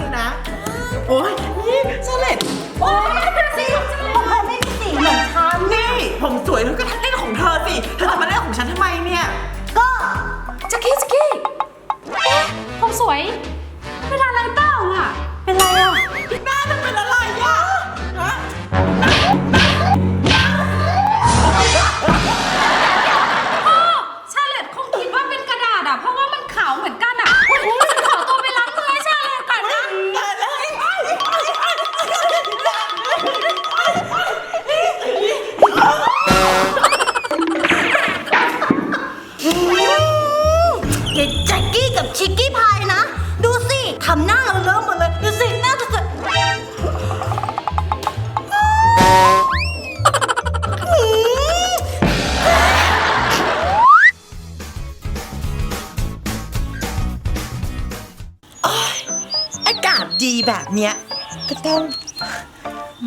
ฉันชัดมากเลยนะ โอ้ยนี่ชาเลตโอ้ยนั่นสิของเธอไม่มีสีเหมือนฉันนี่ ผมสวยแล้วก็เล่นของเธอสิ เธอจะมาเล่นของฉันทำไมเนี่ย ก็แจ็คกี้แจ็คกี้เอ๊ะผมสวย ก็ต้อง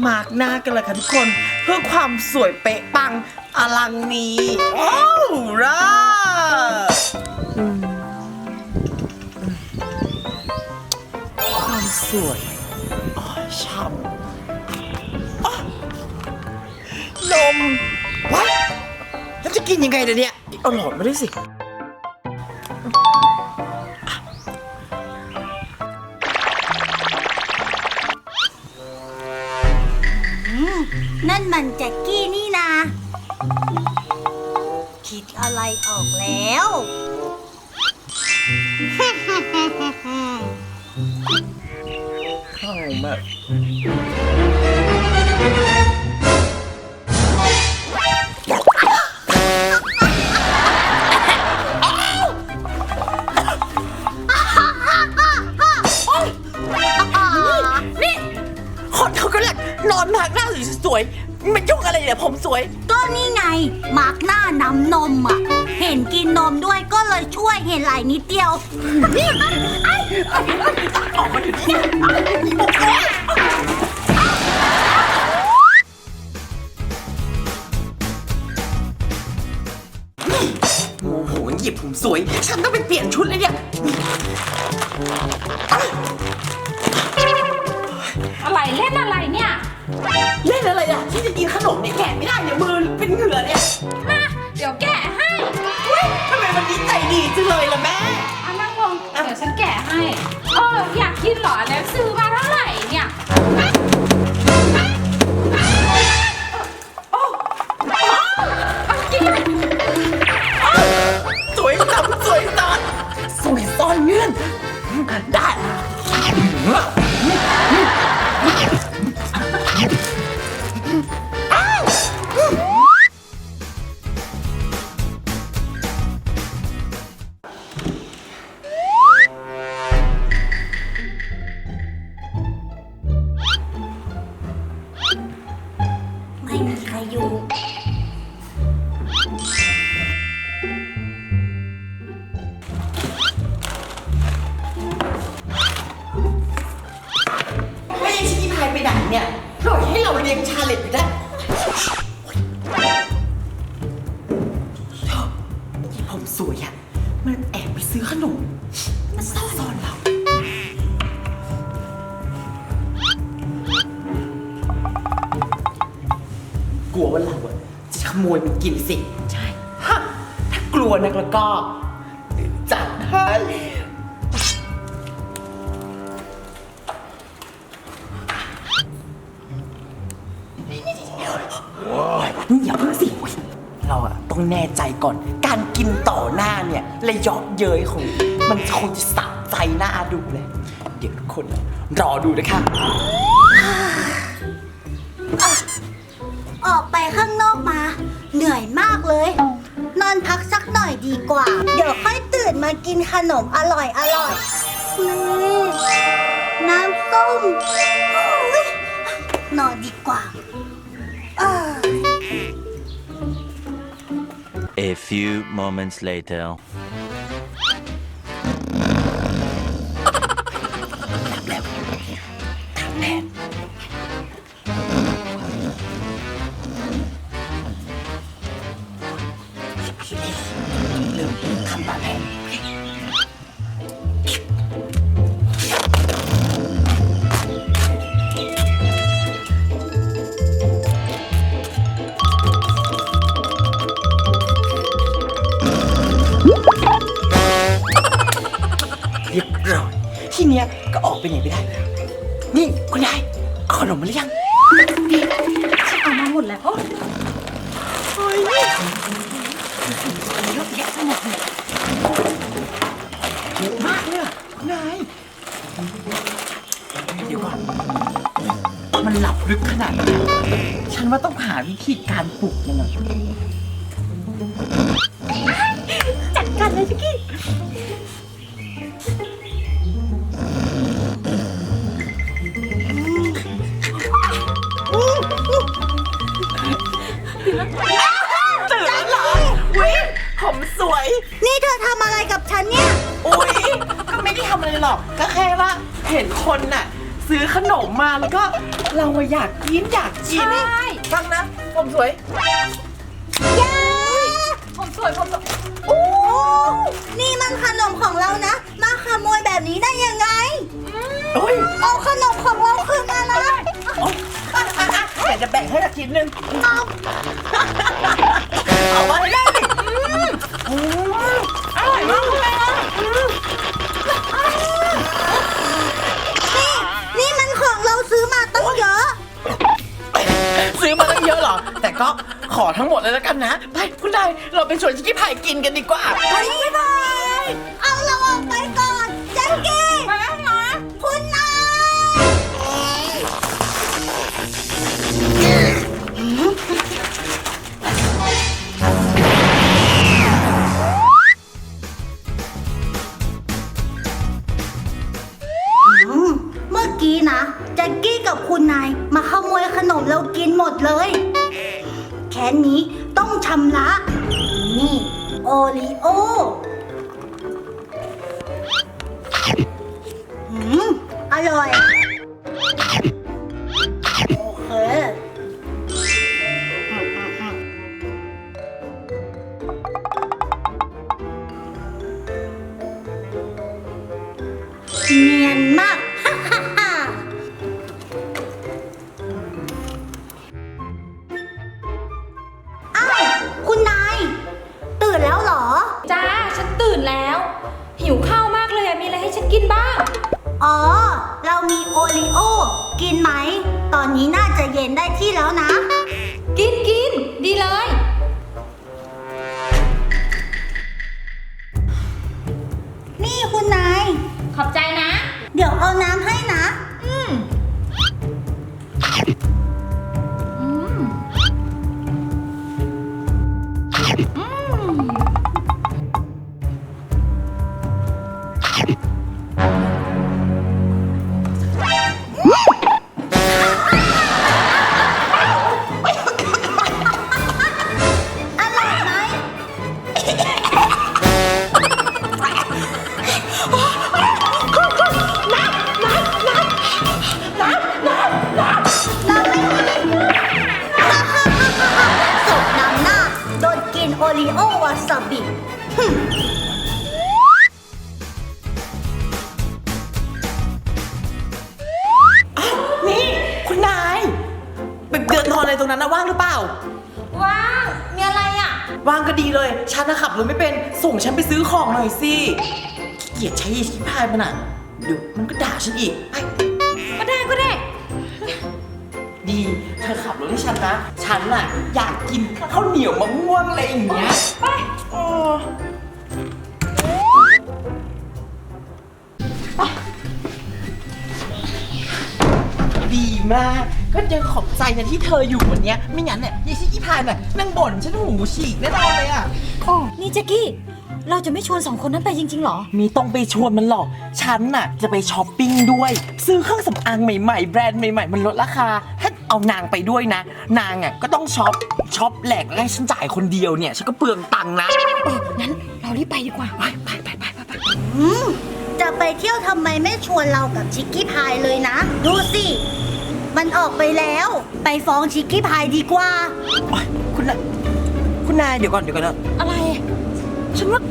มาร์กหน้ากันเลยค่ะทุกคน เพื่อความสวยเป๊ะปังอลังนี้ โอ้ร่ามความสวยอ๋อช่ำอ๋อนมว้ายแล้วจะกินยังไงเดี๋ยวนี้เอาหลอดมาด้วยสิ นั่นมันแจ็กกี้นี่นะคิดอะไรออกแล้ว ข้าวมาก มันยุ่งอะไรเนี่ยผมสวย ก็นี่ไง มาร์กหน้าน้ำนมอะ เห็นกินนมด้วยก็เลยช่วยเห็นไหลนิดเดียวโอ้โหหยิบผมสวย ฉันต้องไปเปลี่ยนชุดเลยเนี่ย ที่จะกินขนมเนี่ยแกะไม่ได้เนี่ยมือเป็นเหงื่อเนี่ยมาเดี๋ยวแกะให้เฮ้ยทำไมวันนี้ใจดีจังเลยล่ะแม่ เอานั่งลงเดี๋ยวฉันแกะให้เอออยากกินเหรอแล้วซื้อมาเท่าไหร่ ลัวว่าเราอะจะขโมยมันกินสิ ใช่ฮะถ้ากลัวนักแล้วก็จัดให้อย่าเพิ่งสิ เราอะต้องแน่ใจก่อน การกินต่อหน้าเนี่ยระยะเย้ยของ มันคงจะสะใจหน้าดูเลย เดี๋ยวทุกคนรอดูนะคะ ออกไปข้างนอกมา เหนื่อยมากเลย นอนพักสักหน่อยดีกว่า เดี๋ยวค่อยตื่นมากินขนมอร่อยอร่อยนี่น้ำส้มอยนอนดีกว่า เออ A few moments later. เลับลึกขนาดนี้ฉันว่าต้องหาวิธีการปลุกมันหน่อยจัดการเลยชิกกี้ตื่นแล้วเหรอวิผมสวย นี่เธอทำอะไรกับฉันเนี่ย อุ้ยก็ไม่ได้ทำอะไรหรอก ก็แค่ว่าเห็นคนน่ะ ซื้อขนมมาแล้วก็เราอะอยากกินอยากกินใช่ฟังนะ ผมสวยยาผมสวยผมสวยโอ้นี่มันขนมของเรานะ มาขโมยแบบนี้ได้ยังไง โอ้ยเอาขนมของเราคืนมานะโอ๊ยอะอะอะเดี๋ยวจะแบ่งให้ละชิ้นหนึ่งเอาเอาไว้ให้ได้ดิอืมอร่อยมากเลยอะอืม ก็ขอทั้งหมดเลยแล้วกันนะ ไปคุณนายเราไปชวนชิคกี้พายกินกันดีกว่า ไปบ๊ายบายเอาเราออกไปก่อนแจ็คกี้ไปแล้วนะคุณนายอืมเมื่อกี้นะแจ็คกี้กับคุณนายมาขโมยขนมเรากินหมดเลยแค่นี้ต้องชำระ นี่ โอริโออืมอร่อย ฉันตื่นแล้ว หิวข้าวมากเลยอะมีอะไรให้ฉันกินบ้าง อ๋อ เรามีโอริโอ กินไหม ตอนนี้น่าจะเย็นได้ที่แล้วนะ กินกินดีเลย นี่คุณนาย ขอบใจนะ เดี๋ยวเอาน้ำให้ อนอะไรตรงนั้นนะว่างหรือเปล่า ว้าวมีอะไรอะ ว่างก็ดีเลย ฉันนะขับรถไม่เป็น ส่งฉันไปซื้อของหน่อยสิขี้เกียจใช้ชิคกี้พายมันอะเดี๋ยวมันก็ด่าฉันอีกไปก็ได้ก็ได้ ดี เธอขับรถให้ฉันนะ ฉันน่ะอยากกินข้าวเหนียวมะม่วงอะไรอย่างเงี้ย ไป ดีมาก ก็ยังขอบใจนะที่เธออยู่วันเนี้ยไม่งั้นเนี่ยยายชิคกี้พายน่ะนั่งบ่นฉันหูฉีกแน่นอนเลยอะ นี่แจ็กกี้ เราจะไม่ชวนสองคนนั้นไปจริงๆหรอ มีต้องไปชวนมันหรอก ฉันน่ะจะไปช้อปปิ้งด้วย ซื้อเครื่องสำอางใหม่ๆ แบรนด์ใหม่ๆ มันลดราคา ถ้าเอานางไปด้วยนะ นางอะก็ต้องช็อป ช็อปแหลกแล้วให้ฉันจ่ายคนเดียวเนี่ย ฉันก็เปลืองตังค์นะเอองั้นเรารีบไปดีกว่า ไปไปไปไปไป อืม จะไปเที่ยวทำไมไม่ชวนเรากับชิคกี้พายเลยนะ ดูสิ มันออกไปแล้ว ไปฟ้องชิคกี้พายดีกว่า โอ๊ยคุณนายคุณนายเดี๋ยวก่อนเดี๋ยวก่อนนะอะไร ฉันว่า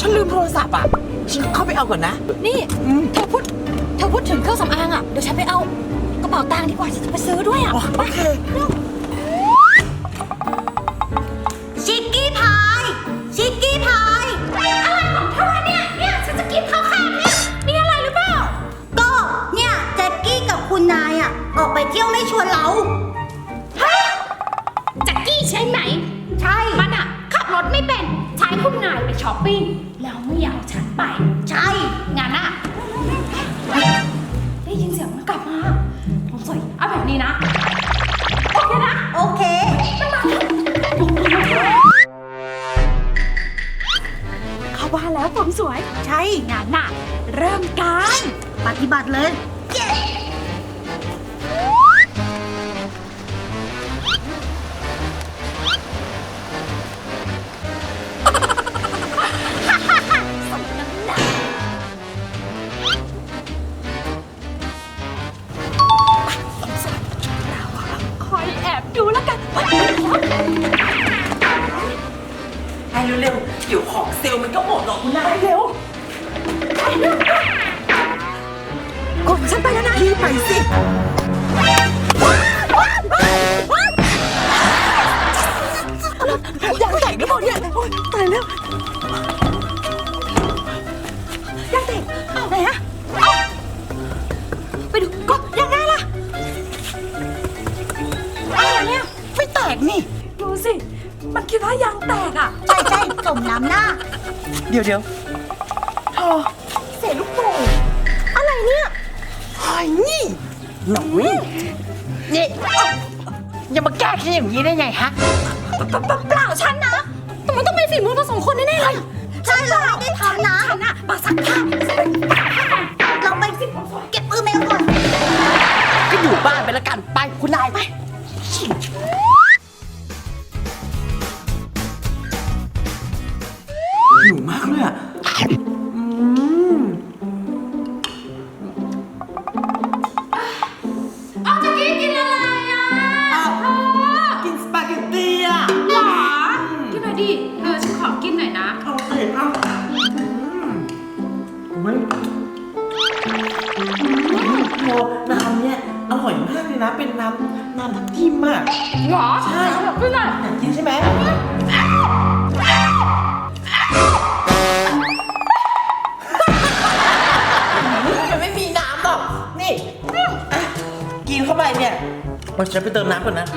ฉันลืมโทรศัพท์อะ ฉันเข้าไปเอาก่อนนะ นี่อืมเธอพูดเธอพูดถึงเครื่องสำอางอะ เดี๋ยวฉันไปเอากระเป๋าตังค์ดีกว่าฉันจะไปซื้อด้วยอะอ๋อโอเคชิ ไปเที่ยวไม่ชวนเราแจ็คกี้ใช่ไหม ใช่ มันอะขับรถไม่เป็นใช้คุณนายไปช้อปปิ้งแล้วไม่อยากเอาฉันไป ใช่งั้นอะเฮ้ยได้ยินเสียงมันกลับมาผมสวยเอาแบบนี้นะ โอเคนะ โอเคเข้าบ้านแล้วผมสวย ใช่งั้นน่ะ เริ่มกันปฏิบัติเลย สิ มันคิดว่ายางแตกอะใช่ใช่สมน้ำหน้า เดี๋ยวเดี๋ยวเธอเศษลูกโป่งอะไรเนี่ยหายนี่หน่อยนี่เอ้าอย่ามาแก้แค่อย่างนี้ได้ไงฮะเปล่าฉันนะแต่มันต้องเป็นฝีมือเราสองคนแน่ๆเลยใช่เราไม่ได้ทำนะฉันอะมาสักผ้าเราไปสิเก็บำน้ำทับทิมอะ หรอใช่เอาแบบกินหน่อยอยากกินใช่ไหมมันไม่มีน้ำหรอก นี่อะกินเข้าไปเนี่ยเราจะไปเติมน้ำก่อนนะแ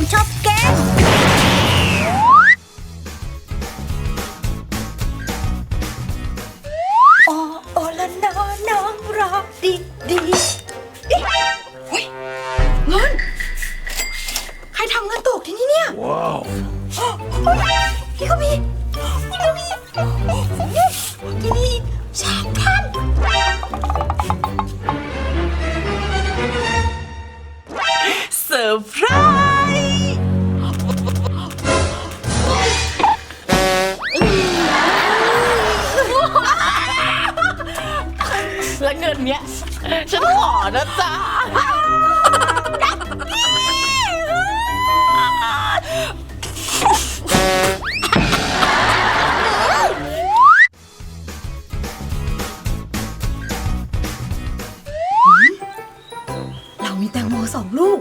มีแต่ นะจ๊ะเรามีแตงโมสองลูก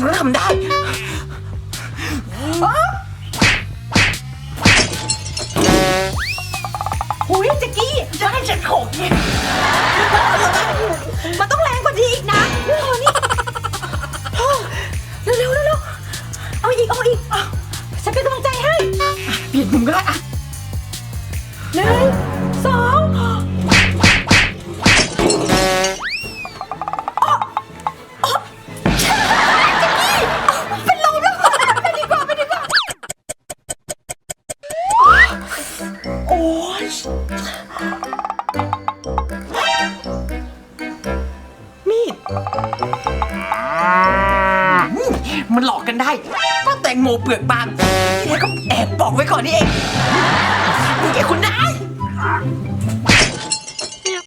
ฉันก็ทำได้อุ้ยแจ็กกี้ได้จัดของนี่มันต้องแรงกว่านี้อีกนะนี่โหนี่เร็วเร็วเร็วเอาอีกเอาอีกฉันเป็นกำลังใจให้เปลี่ยนมุมก็ได้อะเร็ว